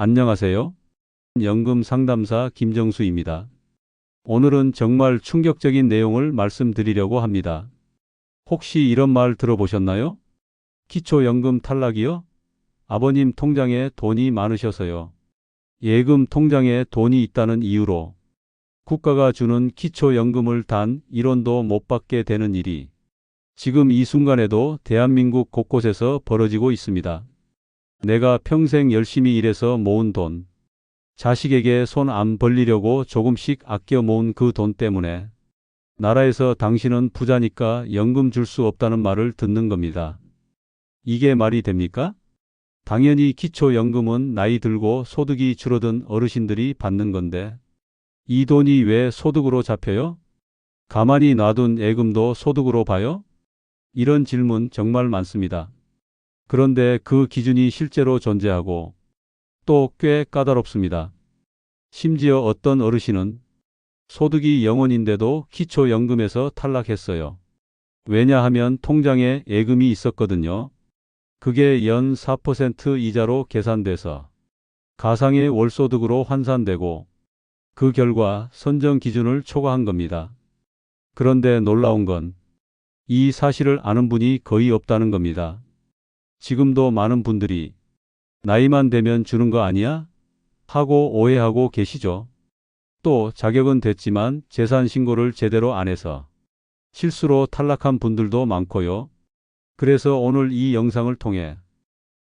안녕하세요. 연금 상담사 김정수입니다. 오늘은 정말 충격적인 내용을 말씀드리려고 합니다. 혹시 이런 말 들어보셨나요? 기초연금 탈락이요? 아버님 통장에 돈이 많으셔서요. 예금 통장에 돈이 있다는 이유로 국가가 주는 기초연금을 단 1원도 못 받게 되는 일이 지금 이 순간에도 대한민국 곳곳에서 벌어지고 있습니다. 내가 평생 열심히 일해서 모은 돈, 자식에게 손 안 벌리려고 조금씩 아껴 모은 그 돈 때문에 나라에서 당신은 부자니까 연금 줄 수 없다는 말을 듣는 겁니다. 이게 말이 됩니까? 당연히 기초연금은 나이 들고 소득이 줄어든 어르신들이 받는 건데 이 돈이 왜 소득으로 잡혀요? 가만히 놔둔 예금도 소득으로 봐요? 이런 질문 정말 많습니다. 그런데 그 기준이 실제로 존재하고 또 꽤 까다롭습니다. 심지어 어떤 어르신은 소득이 0원인데도 기초연금에서 탈락했어요. 왜냐하면 통장에 예금이 있었거든요. 그게 연 4% 이자로 계산돼서 가상의 월소득으로 환산되고 그 결과 선정 기준을 초과한 겁니다. 그런데 놀라운 건 이 사실을 아는 분이 거의 없다는 겁니다. 지금도 많은 분들이 나이만 되면 주는 거 아니야? 하고 오해하고 계시죠. 또 자격은 됐지만 재산 신고를 제대로 안 해서 실수로 탈락한 분들도 많고요. 그래서 오늘 이 영상을 통해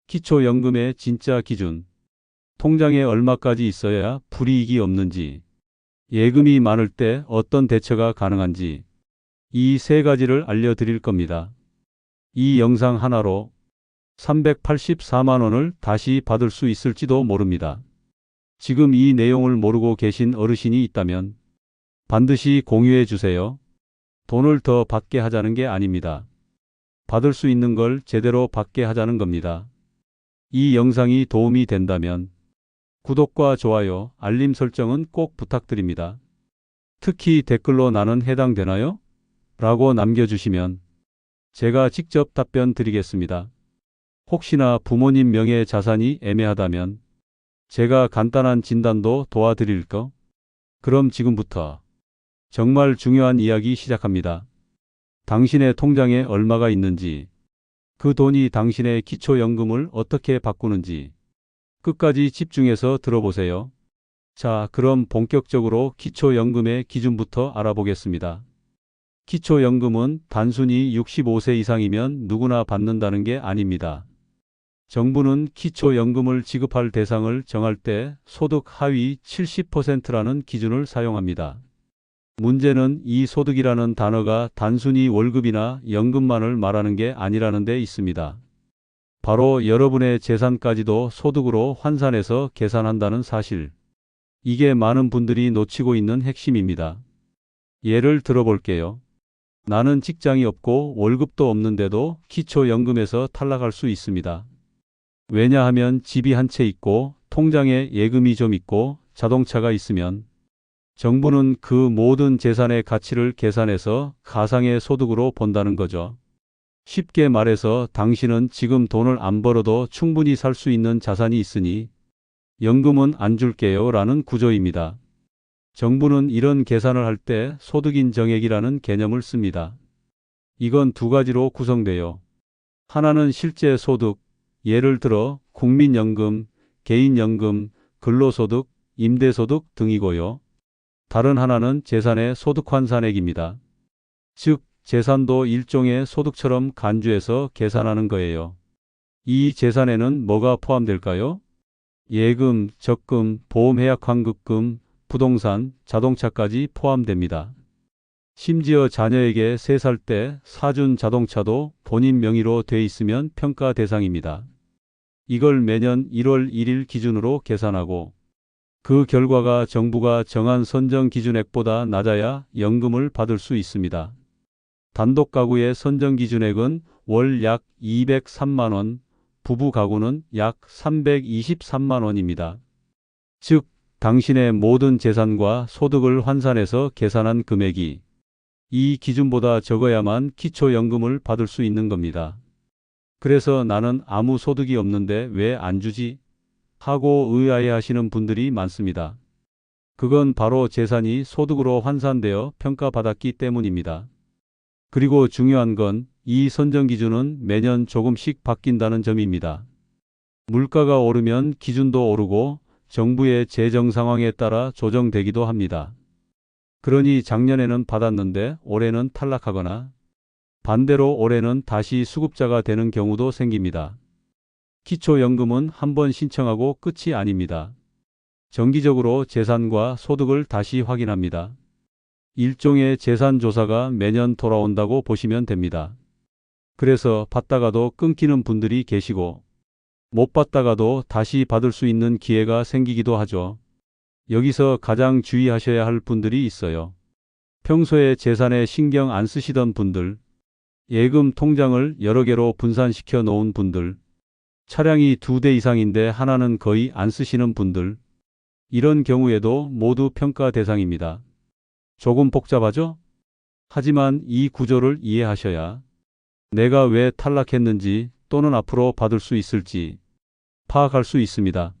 기초연금의 진짜 기준, 통장에 얼마까지 있어야 불이익이 없는지, 예금이 많을 때 어떤 대처가 가능한지 이 세 가지를 알려드릴 겁니다. 이 영상 하나로 384만 원을 다시 받을 수 있을지도 모릅니다. 지금 이 내용을 모르고 계신 어르신이 있다면 반드시 공유해 주세요. 돈을 더 받게 하자는 게 아닙니다. 받을 수 있는 걸 제대로 받게 하자는 겁니다. 이 영상이 도움이 된다면 구독과 좋아요, 알림 설정은 꼭 부탁드립니다. 특히 댓글로 나는 해당되나요? 라고 남겨주시면 제가 직접 답변 드리겠습니다. 혹시나 부모님 명의 자산이 애매하다면 제가 간단한 진단도 도와드릴 거? 그럼 지금부터 정말 중요한 이야기 시작합니다. 당신의 통장에 얼마가 있는지, 그 돈이 당신의 기초연금을 어떻게 바꾸는지 끝까지 집중해서 들어보세요. 자, 그럼 본격적으로 기초연금의 기준부터 알아보겠습니다. 기초연금은 단순히 65세 이상이면 누구나 받는다는 게 아닙니다. 정부는 기초연금을 지급할 대상을 정할 때 소득 하위 70%라는 기준을 사용합니다. 문제는 이 소득이라는 단어가 단순히 월급이나 연금만을 말하는 게 아니라는 데 있습니다. 바로 여러분의 재산까지도 소득으로 환산해서 계산한다는 사실. 이게 많은 분들이 놓치고 있는 핵심입니다. 예를 들어볼게요. 나는 직장이 없고 월급도 없는데도 기초연금에서 탈락할 수 있습니다. 왜냐하면 집이 한 채 있고 통장에 예금이 좀 있고 자동차가 있으면 정부는 그 모든 재산의 가치를 계산해서 가상의 소득으로 본다는 거죠. 쉽게 말해서 당신은 지금 돈을 안 벌어도 충분히 살 수 있는 자산이 있으니 연금은 안 줄게요 라는 구조입니다. 정부는 이런 계산을 할 때 소득인 정액이라는 개념을 씁니다. 이건 두 가지로 구성돼요. 하나는 실제 소득, 예를 들어 국민연금, 개인연금, 근로소득, 임대소득 등이고요. 다른 하나는 재산의 소득환산액입니다. 즉, 재산도 일종의 소득처럼 간주해서 계산하는 거예요. 이 재산에는 뭐가 포함될까요? 예금, 적금, 보험해약 환급금, 부동산, 자동차까지 포함됩니다. 심지어 자녀에게 3살 때 사준 자동차도 본인 명의로 돼 있으면 평가 대상입니다. 이걸 매년 1월 1일 기준으로 계산하고 그 결과가 정부가 정한 선정 기준액보다 낮아야 연금을 받을 수 있습니다. 단독 가구의 선정 기준액은 월 약 203만 원, 부부 가구는 약 323만 원입니다. 즉, 당신의 모든 재산과 소득을 환산해서 계산한 금액이 이 기준보다 적어야만 기초연금을 받을 수 있는 겁니다. 그래서 나는 아무 소득이 없는데 왜 안 주지? 하고 의아해 하시는 분들이 많습니다. 그건 바로 재산이 소득으로 환산되어 평가받았기 때문입니다. 그리고 중요한 건 이 선정 기준은 매년 조금씩 바뀐다는 점입니다. 물가가 오르면 기준도 오르고 정부의 재정 상황에 따라 조정되기도 합니다. 그러니 작년에는 받았는데 올해는 탈락하거나 반대로 올해는 다시 수급자가 되는 경우도 생깁니다. 기초연금은 한 번 신청하고 끝이 아닙니다. 정기적으로 재산과 소득을 다시 확인합니다. 일종의 재산 조사가 매년 돌아온다고 보시면 됩니다. 그래서 받다가도 끊기는 분들이 계시고 못 받다가도 다시 받을 수 있는 기회가 생기기도 하죠. 여기서 가장 주의하셔야 할 분들이 있어요. 평소에 재산에 신경 안 쓰시던 분들, 예금 통장을 여러 개로 분산시켜 놓은 분들, 차량이 두 대 이상인데 하나는 거의 안 쓰시는 분들, 이런 경우에도 모두 평가 대상입니다. 조금 복잡하죠? 하지만 이 구조를 이해하셔야 내가 왜 탈락했는지 또는 앞으로 받을 수 있을지 파악할 수 있습니다.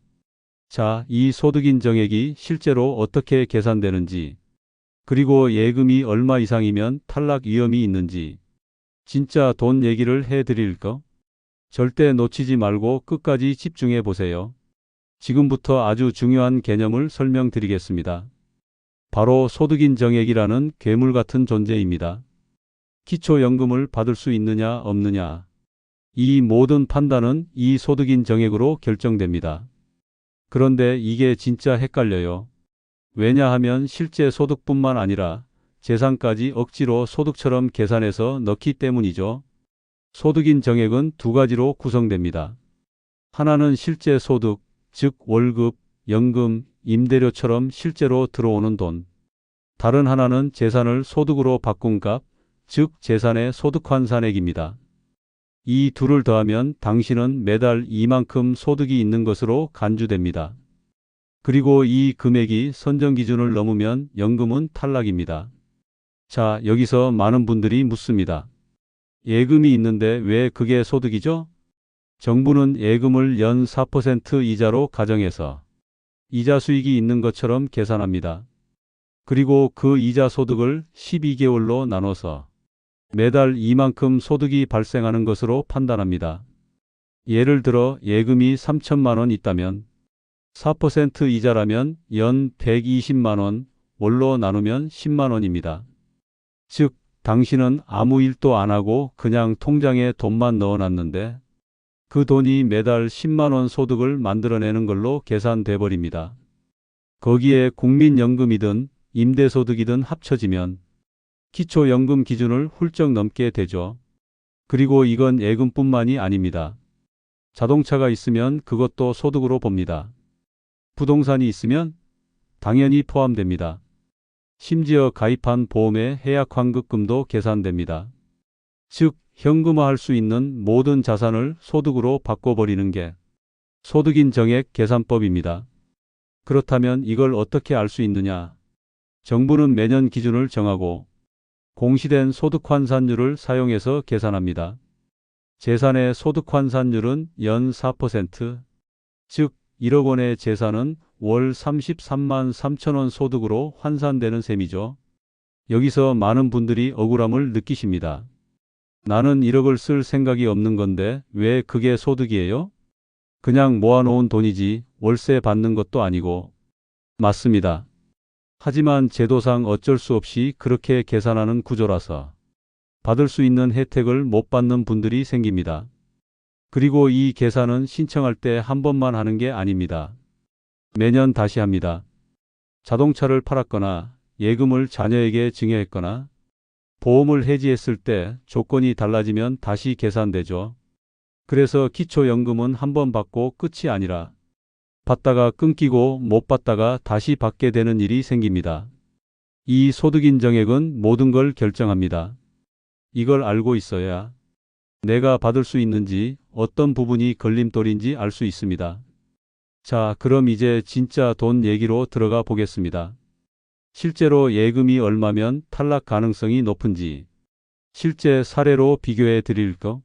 자, 이 소득 인정액이 실제로 어떻게 계산되는지, 그리고 예금이 얼마 이상이면 탈락 위험이 있는지, 진짜 돈 얘기를 해 드릴 거? 절대 놓치지 말고 끝까지 집중해 보세요. 지금부터 아주 중요한 개념을 설명드리겠습니다. 바로 소득인정액이라는 괴물 같은 존재입니다. 기초연금을 받을 수 있느냐 없느냐. 이 모든 판단은 이 소득인정액으로 결정됩니다. 그런데 이게 진짜 헷갈려요. 왜냐하면 실제 소득뿐만 아니라 재산까지 억지로 소득처럼 계산해서 넣기 때문이죠. 소득인 정액은 두 가지로 구성됩니다. 하나는 실제 소득, 즉 월급, 연금, 임대료처럼 실제로 들어오는 돈. 다른 하나는 재산을 소득으로 바꾼 값, 즉 재산의 소득 환산액입니다. 이 둘을 더하면 당신은 매달 이만큼 소득이 있는 것으로 간주됩니다. 그리고 이 금액이 선정 기준을 넘으면 연금은 탈락입니다. 자, 여기서 많은 분들이 묻습니다. 예금이 있는데 왜 그게 소득이죠? 정부는 예금을 연 4% 이자로 가정해서 이자 수익이 있는 것처럼 계산합니다. 그리고 그 이자 소득을 12개월로 나눠서 매달 이만큼 소득이 발생하는 것으로 판단합니다. 예를 들어 예금이 3천만 원 있다면 4% 이자라면 연 120만 원, 월로 나누면 10만 원입니다. 즉, 당신은 아무 일도 안 하고 그냥 통장에 돈만 넣어놨는데 그 돈이 매달 10만 원 소득을 만들어내는 걸로 계산돼 버립니다. 거기에 국민연금이든 임대소득이든 합쳐지면 기초연금 기준을 훌쩍 넘게 되죠. 그리고 이건 예금뿐만이 아닙니다. 자동차가 있으면 그것도 소득으로 봅니다. 부동산이 있으면 당연히 포함됩니다. 심지어 가입한 보험의 해약 환급금도 계산됩니다. 즉, 현금화할 수 있는 모든 자산을 소득으로 바꿔버리는 게 소득인 정액 계산법입니다. 그렇다면 이걸 어떻게 알 수 있느냐? 정부는 매년 기준을 정하고 공시된 소득 환산율을 사용해서 계산합니다. 재산의 소득 환산율은 연 4%, 즉 1억 원의 재산은 월 33만 3천 원 소득으로 환산되는 셈이죠. 여기서 많은 분들이 억울함을 느끼십니다. 나는 1억을 쓸 생각이 없는 건데 왜 그게 소득이에요? 그냥 모아놓은 돈이지 월세 받는 것도 아니고. 맞습니다. 하지만 제도상 어쩔 수 없이 그렇게 계산하는 구조라서 받을 수 있는 혜택을 못 받는 분들이 생깁니다. 그리고 이 계산은 신청할 때 한 번만 하는 게 아닙니다. 매년 다시 합니다. 자동차를 팔았거나 예금을 자녀에게 증여했거나 보험을 해지했을 때 조건이 달라지면 다시 계산되죠. 그래서 기초연금은 한 번 받고 끝이 아니라 받다가 끊기고 못 받다가 다시 받게 되는 일이 생깁니다. 이 소득인정액은 모든 걸 결정합니다. 이걸 알고 있어야 내가 받을 수 있는지 어떤 부분이 걸림돌인지 알 수 있습니다. 자, 그럼 이제 진짜 돈 얘기로 들어가 보겠습니다. 실제로 예금이 얼마면 탈락 가능성이 높은지 실제 사례로 비교해 드릴 거.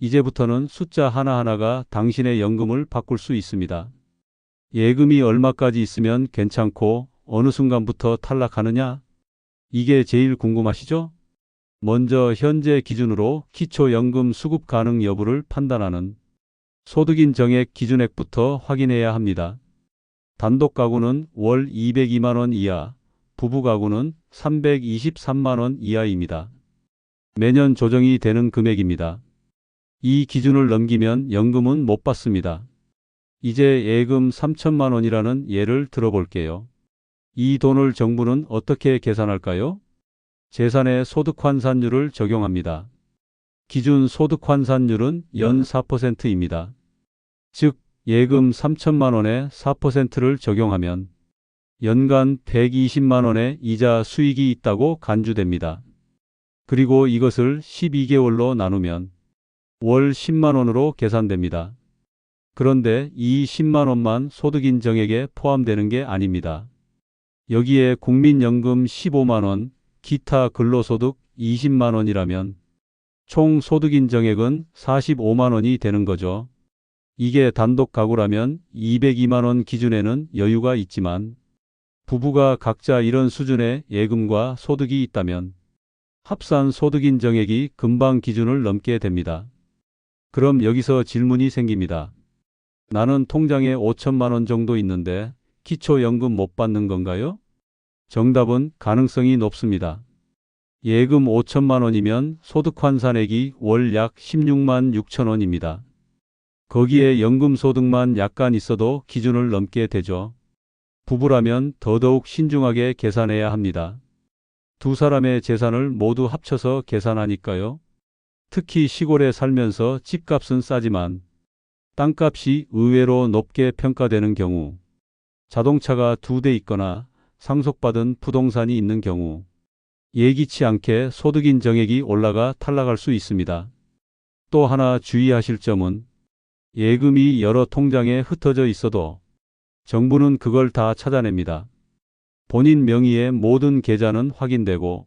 이제부터는 숫자 하나하나가 당신의 연금을 바꿀 수 있습니다. 예금이 얼마까지 있으면 괜찮고 어느 순간부터 탈락하느냐? 이게 제일 궁금하시죠? 먼저 현재 기준으로 기초연금 수급 가능 여부를 판단하는 소득인 정액 기준액부터 확인해야 합니다. 단독 가구는 월 202만 원 이하, 부부 가구는 323만 원 이하입니다. 매년 조정이 되는 금액입니다. 이 기준을 넘기면 연금은 못 받습니다. 이제 예금 3천만 원이라는 예를 들어볼게요. 이 돈을 정부는 어떻게 계산할까요? 재산의 소득 환산율을 적용합니다. 기준 소득 환산율은 연 4%입니다. 즉, 예금 3천만 원에 4%를 적용하면 연간 120만 원의 이자 수익이 있다고 간주됩니다. 그리고 이것을 12개월로 나누면 월 10만 원으로 계산됩니다. 그런데 이 10만 원만 소득인 정액에 포함되는 게 아닙니다. 여기에 국민연금 15만 원, 기타 근로소득 20만 원이라면 총 소득 인 정액은 45만 원이 되는 거죠. 이게 단독 가구라면 202만 원 기준에는 여유가 있지만 부부가 각자 이런 수준의 예금과 소득이 있다면 합산 소득 인 정액이 금방 기준을 넘게 됩니다. 그럼 여기서 질문이 생깁니다. 나는 통장에 5천만 원 정도 있는데 기초연금 못 받는 건가요? 정답은 가능성이 높습니다. 예금 5천만 원이면 소득 환산액이 월 약 16만 6천 원입니다. 거기에 연금 소득만 약간 있어도 기준을 넘게 되죠. 부부라면 더더욱 신중하게 계산해야 합니다. 두 사람의 재산을 모두 합쳐서 계산하니까요. 특히 시골에 살면서 집값은 싸지만 땅값이 의외로 높게 평가되는 경우, 자동차가 두 대 있거나 상속받은 부동산이 있는 경우, 예기치 않게 소득인 정액이 올라가 탈락할 수 있습니다. 또 하나 주의하실 점은 예금이 여러 통장에 흩어져 있어도 정부는 그걸 다 찾아냅니다. 본인 명의의 모든 계좌는 확인되고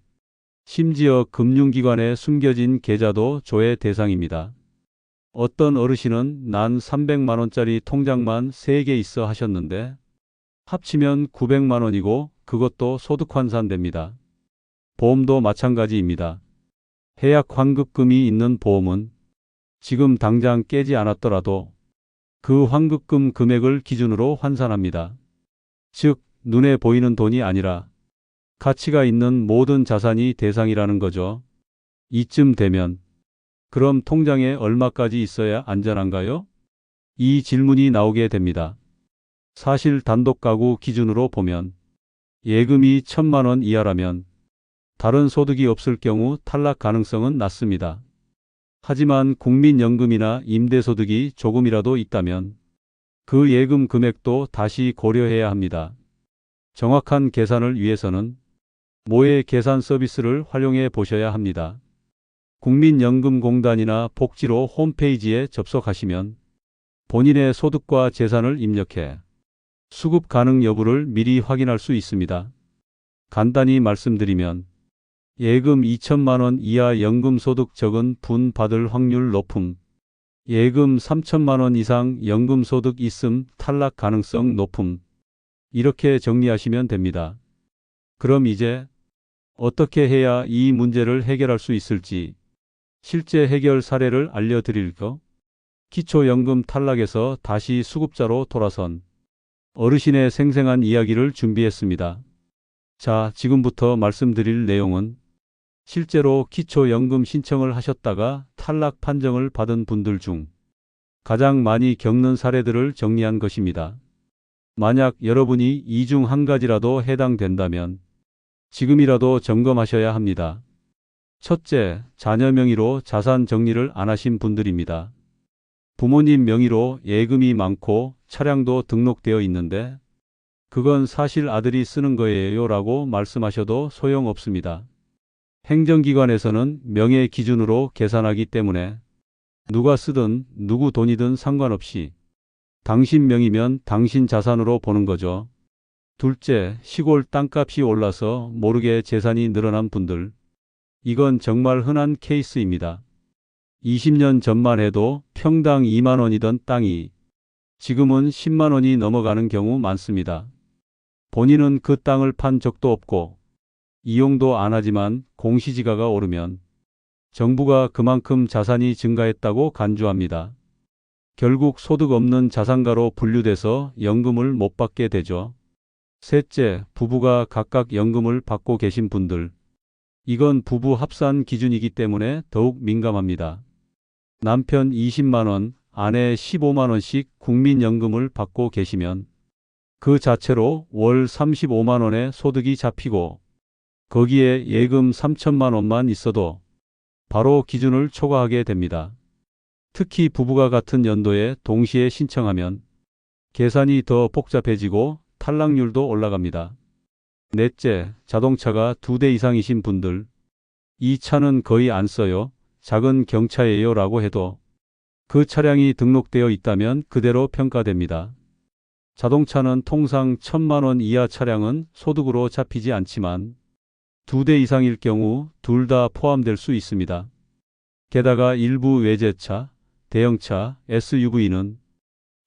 심지어 금융기관에 숨겨진 계좌도 조회 대상입니다. 어떤 어르신은 난 300만 원짜리 통장만 3개 있어 하셨는데 합치면 900만 원이고 그것도 소득 환산됩니다. 보험도 마찬가지입니다. 해약 환급금이 있는 보험은 지금 당장 깨지 않았더라도 그 환급금 금액을 기준으로 환산합니다. 즉, 눈에 보이는 돈이 아니라 가치가 있는 모든 자산이 대상이라는 거죠. 이쯤 되면 그럼 통장에 얼마까지 있어야 안전한가요? 이 질문이 나오게 됩니다. 사실 단독 가구 기준으로 보면 예금이 천만 원 이하라면 다른 소득이 없을 경우 탈락 가능성은 낮습니다. 하지만 국민연금이나 임대소득이 조금이라도 있다면 그 예금 금액도 다시 고려해야 합니다. 정확한 계산을 위해서는 모의 계산 서비스를 활용해 보셔야 합니다. 국민연금공단이나 복지로 홈페이지에 접속하시면 본인의 소득과 재산을 입력해 수급 가능 여부를 미리 확인할 수 있습니다. 간단히 말씀드리면 예금 2천만 원 이하 연금 소득 적은 분 받을 확률 높음, 예금 3천만 원 이상 연금 소득 있음 탈락 가능성 높음, 이렇게 정리하시면 됩니다. 그럼 이제 어떻게 해야 이 문제를 해결할 수 있을지 실제 해결 사례를 알려드릴까? 기초연금 탈락에서 다시 수급자로 돌아선 어르신의 생생한 이야기를 준비했습니다. 자, 지금부터 말씀드릴 내용은 실제로 기초연금 신청을 하셨다가 탈락 판정을 받은 분들 중 가장 많이 겪는 사례들을 정리한 것입니다. 만약 여러분이 이 중 한 가지라도 해당된다면 지금이라도 점검하셔야 합니다. 첫째, 자녀 명의로 자산 정리를 안 하신 분들입니다. 부모님 명의로 예금이 많고 차량도 등록되어 있는데 그건 사실 아들이 쓰는 거예요 라고 말씀하셔도 소용없습니다. 행정기관에서는 명예 기준으로 계산하기 때문에 누가 쓰든 누구 돈이든 상관없이 당신 명의면 당신 자산으로 보는 거죠. 둘째, 시골 땅값이 올라서 모르게 재산이 늘어난 분들. 이건 정말 흔한 케이스입니다. 20년 전만 해도 평당 2만 원이던 땅이 지금은 10만 원이 넘어가는 경우 많습니다. 본인은 그 땅을 판 적도 없고 이용도 안 하지만 공시지가가 오르면 정부가 그만큼 자산이 증가했다고 간주합니다. 결국 소득 없는 자산가로 분류돼서 연금을 못 받게 되죠. 셋째, 부부가 각각 연금을 받고 계신 분들. 이건 부부 합산 기준이기 때문에 더욱 민감합니다. 남편 20만원, 아내 15만원씩 국민연금을 받고 계시면 그 자체로 월 35만원의 소득이 잡히고 거기에 예금 3천만 원만 있어도 바로 기준을 초과하게 됩니다. 특히 부부가 같은 연도에 동시에 신청하면 계산이 더 복잡해지고 탈락률도 올라갑니다. 넷째, 자동차가 두 대 이상이신 분들. 이 차는 거의 안 써요. 작은 경차예요 라고 해도 그 차량이 등록되어 있다면 그대로 평가됩니다. 자동차는 통상 천만 원 이하 차량은 소득으로 잡히지 않지만 두 대 이상일 경우 둘 다 포함될 수 있습니다. 게다가 일부 외제차, 대형차, SUV는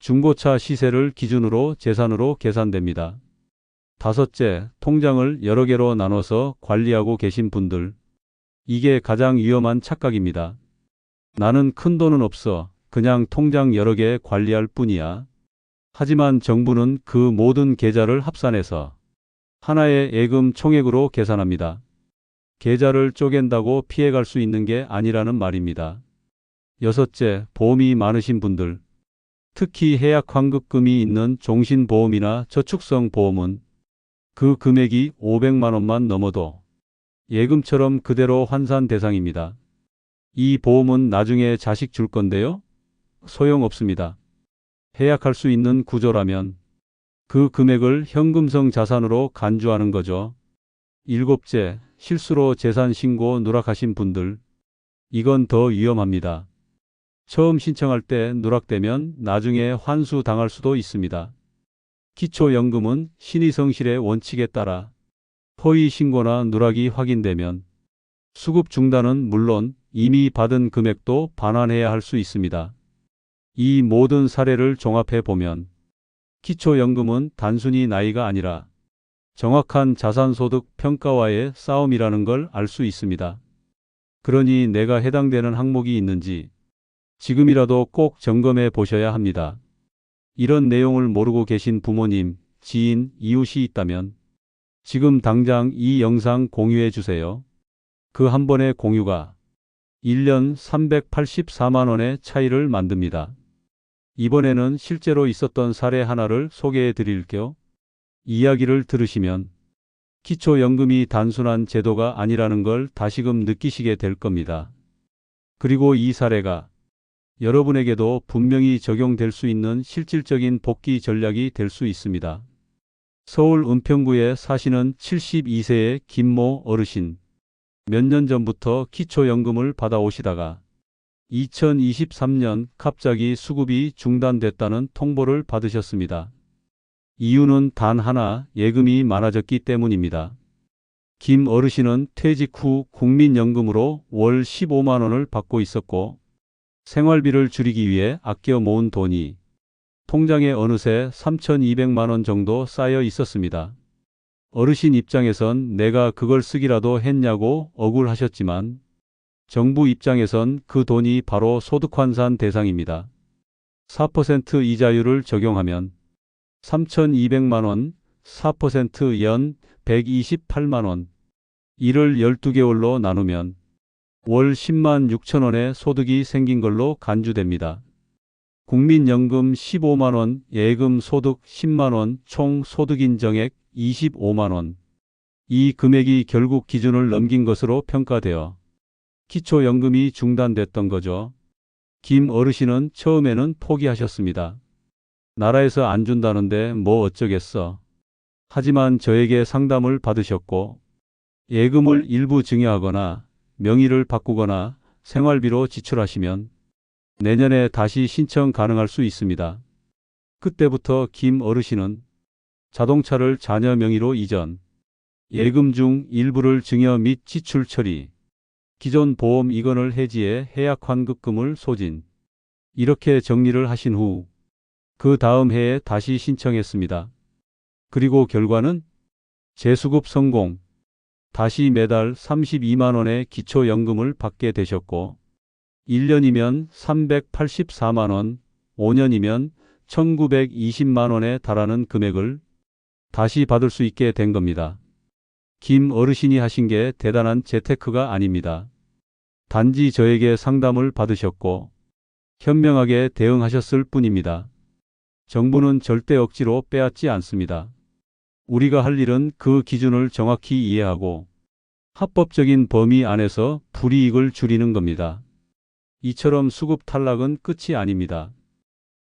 중고차 시세를 기준으로 재산으로 계산됩니다. 다섯째, 통장을 여러 개로 나눠서 관리하고 계신 분들. 이게 가장 위험한 착각입니다. 나는 큰 돈은 없어. 그냥 통장 여러 개 관리할 뿐이야. 하지만 정부는 그 모든 계좌를 합산해서 하나의 예금 총액으로 계산합니다. 계좌를 쪼갠다고 피해갈 수 있는 게 아니라는 말입니다. 여섯째, 보험이 많으신 분들. 특히 해약 환급금이 있는 종신보험이나 저축성 보험은 그 금액이 500만 원만 넘어도 예금처럼 그대로 환산 대상입니다. 이 보험은 나중에 자식 줄 건데요. 소용없습니다. 해약할 수 있는 구조라면 그 금액을 현금성 자산으로 간주하는 거죠. 일곱째, 실수로 재산 신고 누락하신 분들. 이건 더 위험합니다. 처음 신청할 때 누락되면 나중에 환수 당할 수도 있습니다. 기초연금은 신의성실의 원칙에 따라 허위 신고나 누락이 확인되면 수급 중단은 물론 이미 받은 금액도 반환해야 할 수 있습니다. 이 모든 사례를 종합해 보면 기초연금은 단순히 나이가 아니라 정확한 자산소득 평가와의 싸움이라는 걸 알 수 있습니다. 그러니 내가 해당되는 항목이 있는지 지금이라도 꼭 점검해 보셔야 합니다. 이런 내용을 모르고 계신 부모님, 지인, 이웃이 있다면 지금 당장 이 영상 공유해 주세요. 그 한 번의 공유가 1년 384만 원의 차이를 만듭니다. 이번에는 실제로 있었던 사례 하나를 소개해 드릴게요. 이야기를 들으시면 기초연금이 단순한 제도가 아니라는 걸 다시금 느끼시게 될 겁니다. 그리고 이 사례가 여러분에게도 분명히 적용될 수 있는 실질적인 복귀 전략이 될 수 있습니다. 서울 은평구에 사시는 72세의 김모 어르신. 몇 년 전부터 기초연금을 받아오시다가 2023년 갑자기 수급이 중단됐다는 통보를 받으셨습니다. 이유는 단 하나 예금이 많아졌기 때문입니다. 김 어르신은 퇴직 후 국민연금으로 월 15만 원을 받고 있었고 생활비를 줄이기 위해 아껴 모은 돈이 통장에 어느새 3,200만 원 정도 쌓여 있었습니다. 어르신 입장에선 내가 그걸 쓰기라도 했냐고 억울하셨지만 정부 입장에선 그 돈이 바로 소득환산 대상입니다. 4% 이자율을 적용하면 3,200만 원, 4%연 128만 원. 이를 12개월로 나누면 월 10만 6천 원의 소득이 생긴 걸로 간주됩니다. 국민연금 15만 원, 예금 소득 10만 원, 총 소득 인정액 25만 원. 이 금액이 결국 기준을 넘긴 것으로 평가되어 기초연금이 중단됐던 거죠. 김 어르신은 처음에는 포기하셨습니다. 나라에서 안 준다는데 뭐 어쩌겠어. 하지만 저에게 상담을 받으셨고 예금을 일부 증여하거나 명의를 바꾸거나 생활비로 지출하시면 내년에 다시 신청 가능할 수 있습니다. 그때부터 김 어르신은 자동차를 자녀 명의로 이전, 예금 중 일부를 증여 및 지출 처리, 기존 보험 이건을 해지해 해약 환급금을 소진, 이렇게 정리를 하신 후 그 다음 해에 다시 신청했습니다. 그리고 결과는 재수급 성공. 다시 매달 32만 원의 기초연금을 받게 되셨고 1년이면 384만 원, 5년이면 1920만 원에 달하는 금액을 다시 받을 수 있게 된 겁니다. 김 어르신이 하신 게 대단한 재테크가 아닙니다. 단지 저에게 상담을 받으셨고 현명하게 대응하셨을 뿐입니다. 정부는 절대 억지로 빼앗지 않습니다. 우리가 할 일은 그 기준을 정확히 이해하고 합법적인 범위 안에서 불이익을 줄이는 겁니다. 이처럼 수급 탈락은 끝이 아닙니다.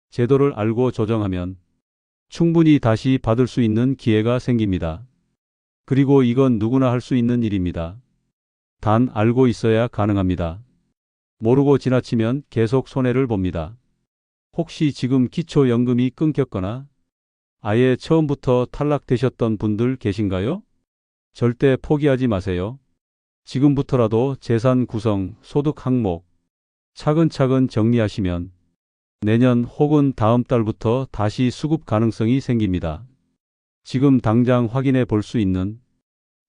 제도를 알고 조정하면 충분히 다시 받을 수 있는 기회가 생깁니다. 그리고 이건 누구나 할 수 있는 일입니다. 단 알고 있어야 가능합니다. 모르고 지나치면 계속 손해를 봅니다. 혹시 지금 기초연금이 끊겼거나 아예 처음부터 탈락되셨던 분들 계신가요? 절대 포기하지 마세요. 지금부터라도 재산 구성, 소득 항목 차근차근 정리하시면 내년 혹은 다음 달부터 다시 수급 가능성이 생깁니다. 지금 당장 확인해 볼 수 있는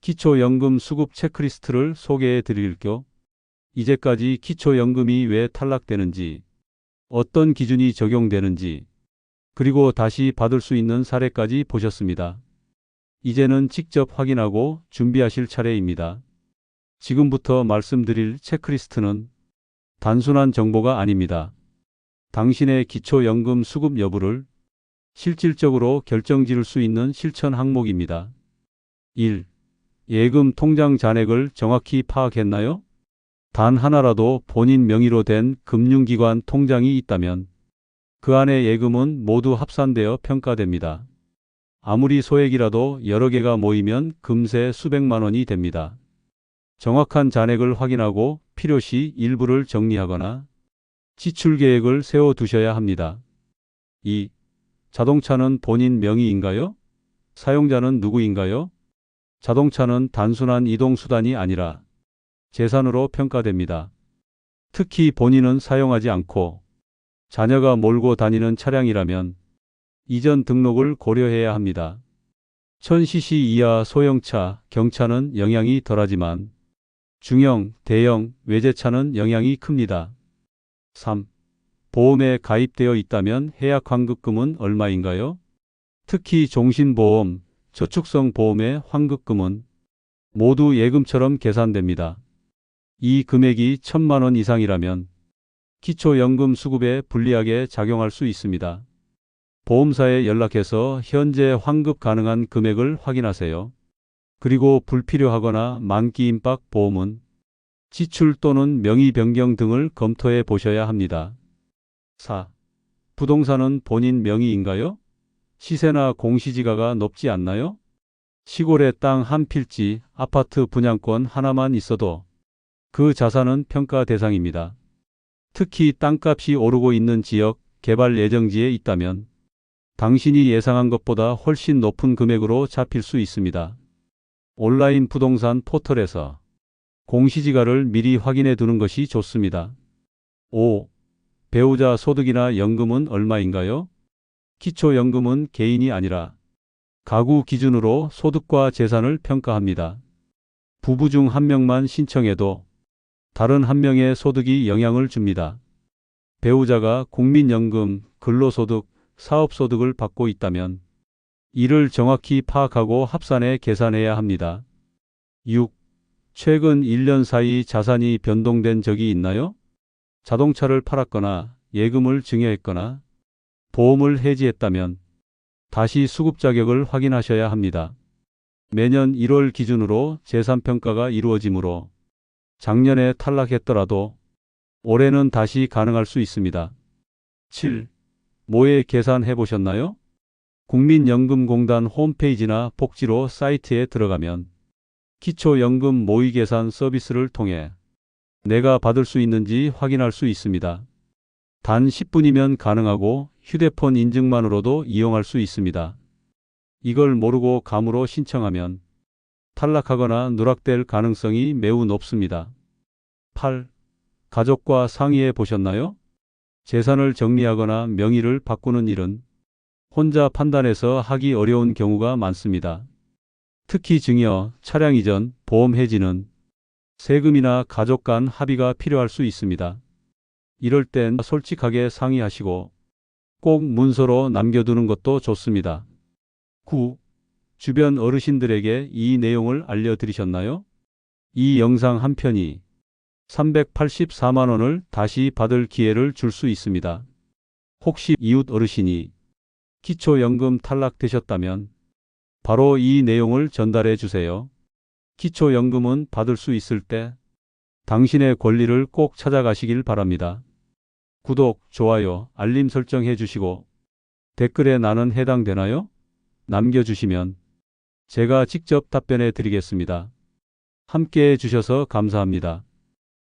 기초연금 수급 체크리스트를 소개해 드릴 겸 이제까지 기초연금이 왜 탈락되는지, 어떤 기준이 적용되는지, 그리고 다시 받을 수 있는 사례까지 보셨습니다. 이제는 직접 확인하고 준비하실 차례입니다. 지금부터 말씀드릴 체크리스트는 단순한 정보가 아닙니다. 당신의 기초연금 수급 여부를 실질적으로 결정지을 수 있는 실천 항목입니다. 1. 예금 통장 잔액을 정확히 파악했나요? 단 하나라도 본인 명의로 된 금융기관 통장이 있다면 그 안에 예금은 모두 합산되어 평가됩니다. 아무리 소액이라도 여러 개가 모이면 금세 수백만 원이 됩니다. 정확한 잔액을 확인하고 필요시 일부를 정리하거나 지출 계획을 세워 두셔야 합니다. 2. 자동차는 본인 명의인가요? 사용자는 누구인가요? 자동차는 단순한 이동수단이 아니라 재산으로 평가됩니다. 특히 본인은 사용하지 않고 자녀가 몰고 다니는 차량이라면 이전 등록을 고려해야 합니다. 1000cc 이하 소형차, 경차는 영향이 덜하지만 중형, 대형, 외제차는 영향이 큽니다. 3. 보험에 가입되어 있다면 해약 환급금은 얼마인가요? 특히 종신보험, 저축성 보험의 환급금은 모두 예금처럼 계산됩니다. 이 금액이 천만 원 이상이라면 기초연금 수급에 불리하게 작용할 수 있습니다. 보험사에 연락해서 현재 환급 가능한 금액을 확인하세요. 그리고 불필요하거나 만기 임박 보험은 지출 또는 명의 변경 등을 검토해 보셔야 합니다. 4. 부동산은 본인 명의인가요? 시세나 공시지가가 높지 않나요? 시골에 땅 한 필지, 아파트 분양권 하나만 있어도 그 자산은 평가 대상입니다. 특히 땅값이 오르고 있는 지역, 개발 예정지에 있다면 당신이 예상한 것보다 훨씬 높은 금액으로 잡힐 수 있습니다. 온라인 부동산 포털에서 공시지가를 미리 확인해 두는 것이 좋습니다. 5. 배우자 소득이나 연금은 얼마인가요? 기초연금은 개인이 아니라 가구 기준으로 소득과 재산을 평가합니다. 부부 중 한 명만 신청해도 다른 한 명의 소득이 영향을 줍니다. 배우자가 국민연금, 근로소득, 사업소득을 받고 있다면 이를 정확히 파악하고 합산해 계산해야 합니다. 6. 최근 1년 사이 자산이 변동된 적이 있나요? 자동차를 팔았거나 예금을 증여했거나 보험을 해지했다면 다시 수급 자격을 확인하셔야 합니다. 매년 1월 기준으로 재산평가가 이루어지므로 작년에 탈락했더라도 올해는 다시 가능할 수 있습니다. 7. 모의 계산해 보셨나요? 국민연금공단 홈페이지나 복지로 사이트에 들어가면 기초연금 모의 계산 서비스를 통해 내가 받을 수 있는지 확인할 수 있습니다. 단 10분이면 가능하고 휴대폰 인증만으로도 이용할 수 있습니다. 이걸 모르고 감으로 신청하면 탈락하거나 누락될 가능성이 매우 높습니다. 8. 가족과 상의해 보셨나요? 재산을 정리하거나 명의를 바꾸는 일은 혼자 판단해서 하기 어려운 경우가 많습니다. 특히 증여, 차량 이전, 보험 해지는 세금이나 가족 간 합의가 필요할 수 있습니다. 이럴 땐 솔직하게 상의하시고 꼭 문서로 남겨두는 것도 좋습니다. 9. 주변 어르신들에게 이 내용을 알려드리셨나요? 이 영상 한 편이 384만 원을 다시 받을 기회를 줄 수 있습니다. 혹시 이웃 어르신이 기초연금 탈락되셨다면 바로 이 내용을 전달해 주세요. 기초연금은 받을 수 있을 때 당신의 권리를 꼭 찾아가시길 바랍니다. 구독, 좋아요, 알림 설정 해 주시고 댓글에 나는 해당되나요? 남겨주시면 제가 직접 답변해 드리겠습니다. 함께 해 주셔서 감사합니다.